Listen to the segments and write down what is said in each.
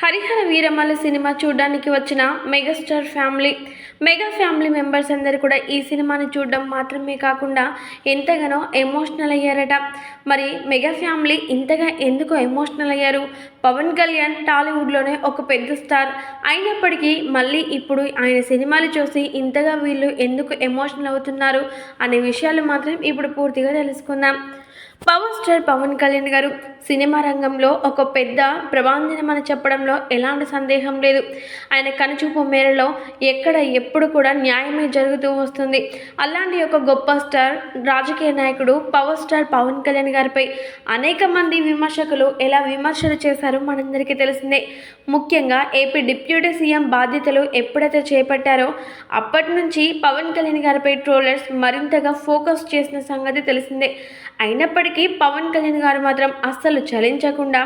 Harihara Veera Mallu cinema చూడడానికి వచ్చిన megastar family mega family members అందరూ కూడా ఈ సినిమాని చూడడం మాత్రమే కాకుండా ఎంతగానో ఎమోషనల్ అయ్యారట. మరి మెగా ఫ్యామిలీ ఇంతగా ఎందుకు ఎమోషనల్ అయ్యారు? పవన్ కళ్యాణ్ టాలీవుడ్లోనే ఒక పెద్ద స్టార్. అయినప్పటికీ మళ్ళీ ఇప్పుడు ఆయన సినిమాలు చూసి ఇంతగా వీళ్ళు ఎందుకు ఎమోషనల్ అవుతున్నారు అనే విషయాలు మాత్రం ఇప్పుడు పూర్తిగా తెలుసుకుందాం. పవర్ స్టార్ పవన్ కళ్యాణ్ గారు సినిమా రంగంలో ఒక పెద్ద ప్రభాంజనమని చెప్పడంలో ఎలాంటి సందేహం లేదు. ఆయన కనుచూపు మేరలో ఎక్కడ ఎప్పుడు కూడా న్యాయమే జరుగుతూ వస్తుంది. అలాంటి ఒక గొప్ప స్టార్ రాజకీయ నాయకుడు పవర్ స్టార్ పవన్ కళ్యాణ్ గారిపై అనేక మంది విమర్శకులు ఎలా విమర్శలు చేశారో మనందరికీ తెలిసిందే. ముఖ్యంగా ఏపీ డిప్యూటీ సీఎం బాధ్యతలు ఎప్పుడైతే చేపట్టారో అప్పటి నుంచి పవన్ కళ్యాణ్ గారిపై ట్రోలర్స్ మరింతగా ఫోకస్ చేసిన సంగతి తెలిసిందే. అయినప్పటికీ పవన్ కళ్యాణ్ గారు మాత్రం అస్సలు చలించకుండా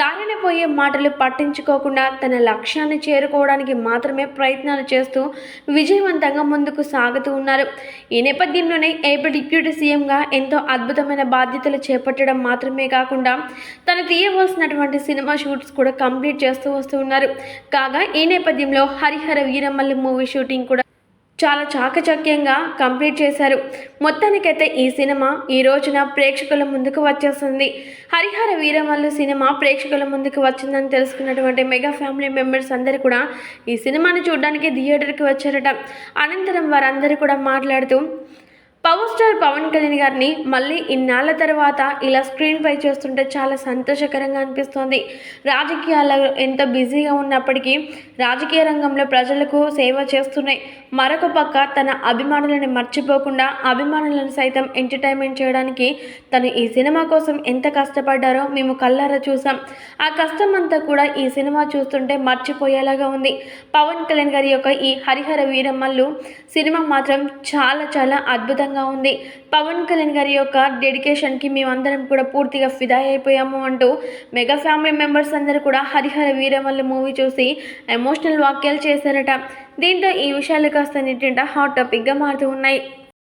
దారిన పోయే మాటలు పట్టించుకోకుండా తన లక్ష్యాన్ని చేరుకోవడానికి మాత్రమే ప్రయత్నాలు చేస్తూ విజయవంతంగా ముందుకు సాగుతూ ఉన్నారు. ఈ నేపథ్యంలోనే ఏపీ డిప్యూటీ సీఎంగా ఎంతో అద్భుతమైన బాధ్యతలు చేపట్టడం మాత్రమే కాకుండా తను తీయవలసినటువంటి సినిమా షూట్స్ కూడా కంప్లీట్ చేస్తూ వస్తూ ఉన్నారు. కాగా ఈ నేపథ్యంలో హరిహర వీరమల్లి మూవీ షూటింగ్ కూడా చాలా చాకచక్యంగా కంప్లీట్ చేశారు. మొత్తానికైతే ఈ సినిమా ఈ రోజున ప్రేక్షకుల ముందుకు వచ్చేస్తుంది హరిహర వీరమల్లు సినిమా ప్రేక్షకుల ముందుకు వచ్చిందని తెలుసుకున్నటువంటి మెగా ఫ్యామిలీ మెంబర్స్ అందరూ కూడా ఈ సినిమాని చూడడానికి థియేటర్కి వచ్చారట. అనంతరం వారందరూ కూడా మాట్లాడుతూ పవర్ స్టార్ పవన్ కళ్యాణ్ గారిని మళ్ళీ ఇన్నాళ్ళ తర్వాత ఇలా స్క్రీన్ పై చూస్తుంటే చాలా సంతోషకరంగా అనిపిస్తోంది. రాజకీయాల్లో ఎంత బిజీగా ఉన్నప్పటికీ రాజకీయ రంగంలో ప్రజలకు సేవ చేస్తున్నాయి మరొక పక్క తన అభిమానులను మర్చిపోకుండా అభిమానులను సైతం ఎంటర్టైన్మెంట్ చేయడానికి తను ఈ సినిమా కోసం ఎంత కష్టపడ్డారో మేము కళ్ళారా చూసాం. ఆ కష్టం అంతా కూడా ఈ సినిమా చూస్తుంటే మర్చిపోయేలాగా ఉంది. పవన్ కళ్యాణ్ గారి యొక్క ఈ హరిహర వీరమ్మల్లు సినిమా మాత్రం చాలా చాలా అద్భుతంగా ఉంది. పవన్ కళ్యాణ్ గారి యొక్క డెడికేషన్కి మేమందరం కూడా పూర్తిగా ఫిదా అయిపోయాము అంటూ మెగా ఫ్యామిలీ మెంబర్స్ అందరూ కూడా హరిహర వీరమల్లి మూవీ చూసి ఎమోషనల్ వాక్యాలు చేశారట. దీంతో ఈ విషయాలు కాస్త నిట్టింట హాట్ టాపిక్గా మారుతూ ఉన్నాయి.